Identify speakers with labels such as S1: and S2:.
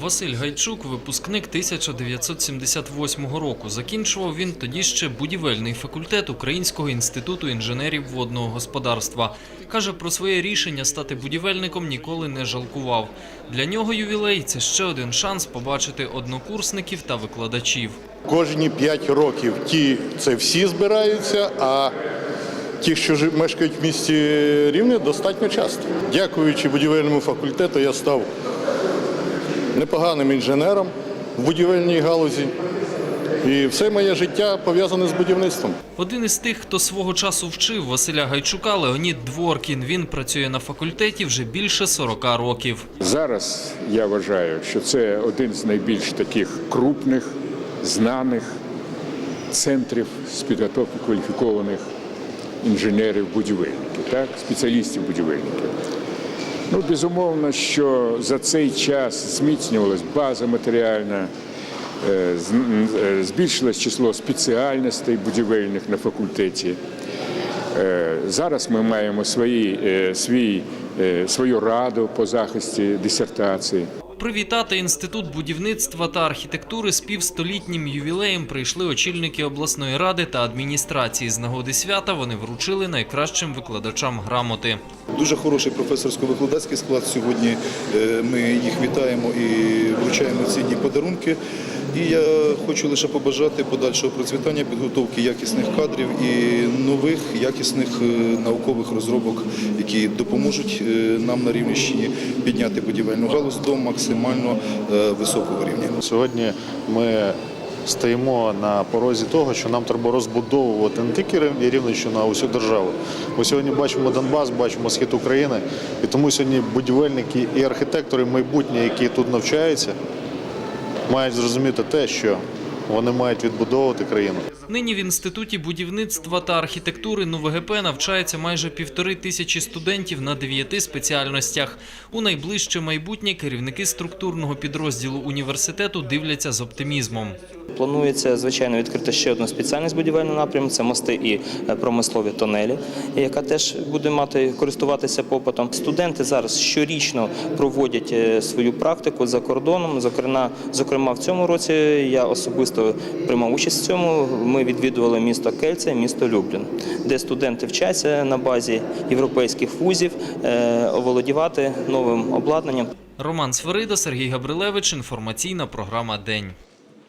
S1: Василь Гайчук, випускник 1978 року. Закінчував він тоді ще будівельний факультет Українського інституту інженерів водного господарства. Каже, про своє рішення стати будівельником ніколи не жалкував. Для нього ювілей це ще один шанс побачити однокурсників та викладачів.
S2: Кожні 5 років ті це всі збираються, а ті, що мешкають в місті Рівне, достатньо часто. Дякуючи будівельному факультету, я став непоганим інженером в будівельній галузі. І все моє життя пов'язане з будівництвом.
S1: Один із тих, хто свого часу вчив Василя Гайчука, Леонід Дворкін. Він працює на факультеті вже більше 40 років.
S3: Зараз я вважаю, що це один з найбільш таких крупних, знаних центрів з підготовки кваліфікованих інженерів-будівельників, так, спеціалістів-будівельників. Ну, безумовно, що за цей час зміцнювалась база матеріальна, е, е, збільшилось число спеціальностей будівельних на факультеті. Е, Зараз ми маємо свої, свій, свою раду по захисті дисертації.
S1: Привітати інститут будівництва та архітектури з півстолітнім ювілеєм прийшли очільники обласної ради та адміністрації. З нагоди свята вони вручили найкращим викладачам грамоти.
S4: Дуже хороший професорсько-викладацький склад сьогодні. Е, Ми їх вітаємо і вручаємо цінні подарунки. І я хочу лише побажати подальшого процвітання, підготовки якісних кадрів і нових якісних е, наукових розробок, які допоможуть е, нам на Рівненщині підняти будівельну галузь до максимально е, високого рівня.
S2: Сьогодні ми стоїмо на порозі того, що нам треба розбудовувати не тільки Рів- Рівненщину, а усю державу. Ми сьогодні бачимо Донбас, бачимо схід України, і тому сьогодні будівельники і архітектори майбутнє, які тут навчаються, мають зрозуміти те, що вони мають відбудовувати країну.
S1: Нині в інституті будівництва та архітектури НУВГП навчається майже півтори тисячі студентів на дев'яти спеціальностях. У найближче майбутнє керівники структурного підрозділу університету дивляться з оптимізмом.
S5: Планується звичайно відкрити ще одну спеціальність будівельного напряму це мости і е, промислові тонелі, яка теж буде мати користуватися попитом. Студенти зараз щорічно проводять е, свою практику за кордоном. Зокрема, зокрема, в цьому році я особисто приймав участь в цьому. Ми відвідували місто Кельце, місто Люблін, де студенти вчаться на базі європейських вузів е, оволодівати новим обладнанням.
S1: Роман Сверида, Сергій Габрилевич. Інформаційна програма День.